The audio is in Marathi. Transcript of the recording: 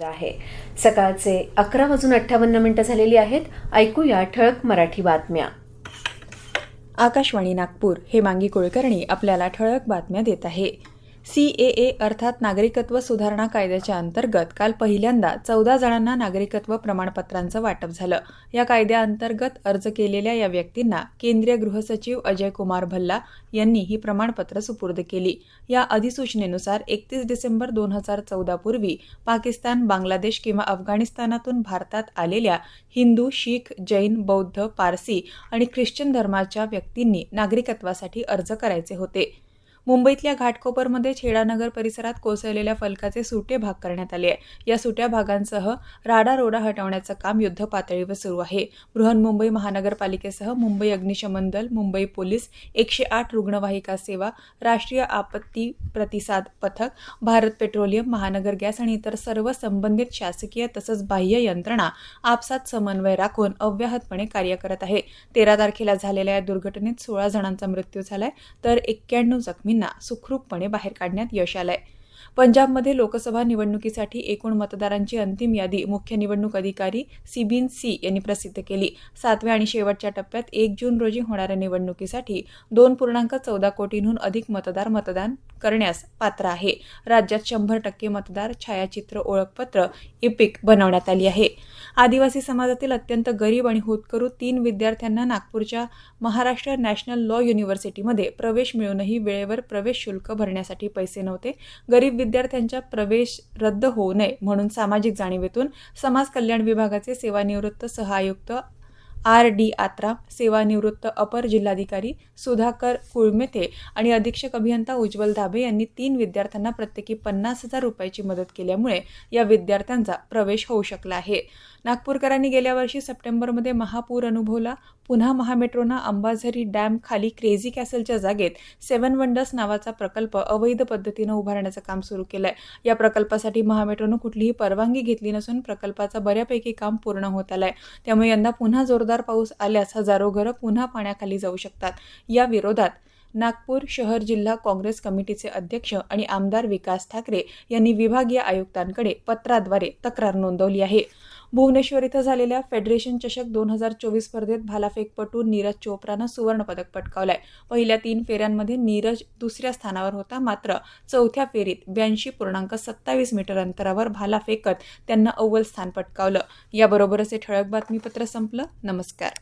आहे. सकाळचे अकरा वाजून अठ्ठावन्न मिनिटं झालेली आहेत. ऐकूया ठळक मराठी बातम्या. आकाशवाणी नागपूर हे मांगी कुलकर्णी आपल्याला ठळक बातम्या देत आहे. सी ए ए अर्थात नागरिकत्व सुधारणा कायद्याच्या अंतर्गत काल पहिल्यांदा चौदा जणांना नागरिकत्व प्रमाणपत्रांचं वाटप झालं. या कायद्याअंतर्गत अर्ज केलेल्या या व्यक्तींना केंद्रीय गृहसचिव अजय कुमार भल्ला यांनी ही प्रमाणपत्र सुपूर्द केली. या अधिसूचनेनुसार एकतीस डिसेंबर दोन हजार चौदा पूर्वी पाकिस्तान बांगलादेश किंवा अफगाणिस्तानातून भारतात आलेल्या हिंदू शीख जैन बौद्ध पारसी आणि ख्रिश्चन धर्माच्या व्यक्तींनी नागरिकत्वासाठी अर्ज करायचे होते. मुंबईतल्या घाटकोपरमध्ये छेडानगर परिसरात कोसळलेल्या फलकाचे सुटे भाग करण्यात आले आहे. या सुट्या भागांसह राडारोडा हटवण्याचं काम युद्ध पातळीवर सुरू आहे. बृहन्मुंबई महानगरपालिकेसह मुंबई अग्निशमन दल मुंबई पोलीस एकशे आठ रुग्णवाहिका सेवा राष्ट्रीय आपत्ती प्रतिसाद पथक भारत पेट्रोलियम महानगर गॅस आणि इतर सर्व संबंधित शासकीय तसंच बाह्य यंत्रणा आपसात समन्वय राखून अव्याहतपणे कार्य करत आहे. तेरा तारखेला झालेल्या या दुर्घटनेत सोळा जणांचा मृत्यू झालाय. तर एक्क्याण्णव दोघींना सुखरूपपणे बाहेर काढण्यात यश आलंय. पंजाबमध्ये लोकसभा निवडणुकीसाठी एकूण मतदारांची अंतिम यादी मुख्य निवडणूक अधिकारी सिबिन सी यांनी प्रसिद्ध केली. सातव्या आणि शेवटच्या टप्प्यात एक जून रोजी होणाऱ्या निवडणुकीसाठी दोन पूर्णांक चौदा कोटींहून अधिक मतदार मतदान करण्यास पात्र आहे. राज्यात शंभर टक्के मतदार छायाचित्र ओळखपत्र इपिक बनवण्यात आली आहे. आदिवासी समाजातील अत्यंत गरीब आणि होतकरू तीन विद्यार्थ्यांना नागपूरच्या महाराष्ट्र नॅशनल लॉ युनिव्हर्सिटीमध्ये प्रवेश मिळूनही वेळेवर प्रवेश शुल्क भरण्यासाठी पैसे नव्हते. गरीब विद्यार्थ्यांचा प्रवेश रद्द होऊ नये म्हणून सामाजिक जाणीवेतून समाज कल्याण विभागाचे सेवानिवृत्त सहआयुक्त आर डी आत्रा सेवानिवृत्त अपर जिल्हाधिकारी सुधाकर कुळमेथे आणि अधीक्षक अभियंता उज्ज्वल धाबे यांनी तीन विद्यार्थ्यांना प्रत्येकी पन्नास हजार रुपयाची मदत केल्यामुळे या विद्यार्थ्यांचा प्रवेश होऊ शकला आहे. नागपूरकरांनी गेल्या वर्षी सप्टेंबरमध्ये महापूर अनुभवला. पुन्हा महामेट्रोनं अंबाझरी डॅम खाली क्रेझी कॅसलच्या जागेत सेव्हन वंडर्स नावाचा प्रकल्प अवैध पद्धतीनं उभारण्याचं काम सुरू केलं आहे या प्रकल्पासाठी महामेट्रोनं कुठलीही परवानगी घेतली नसून प्रकल्पाचं बऱ्यापैकी काम पूर्ण होत आलं आहे त्यामुळे यंदा पुन्हा जोरदार पाऊस आल्यास हजारो घरं पुन्हा पाण्याखाली जाऊ शकतात. या विरोधात नागपूर शहर जिल्हा काँग्रेस कमिटीचे अध्यक्ष आणि आमदार विकास ठाकरे यांनी विभागीय आयुक्तांकडे पत्राद्वारे तक्रार नोंदवली आहे. भुवनेश्वर इथं झालेल्या फेडरेशन चषक दोन हजार चोवीस स्पर्धेत भालाफेकपटू नीरज चोप्रानं सुवर्णपदक पटकावलंय. पहिल्या तीन फेऱ्यांमध्ये नीरज दुसऱ्या स्थानावर होता मात्र चौथ्या फेरीत ब्याऐंशी पूर्णांक सत्तावीस मीटर अंतरावर भाला फेकत त्यांना अव्वल स्थान पटकावलं. याबरोबरच हे ठळक बातमीपत्र संपलं. नमस्कार.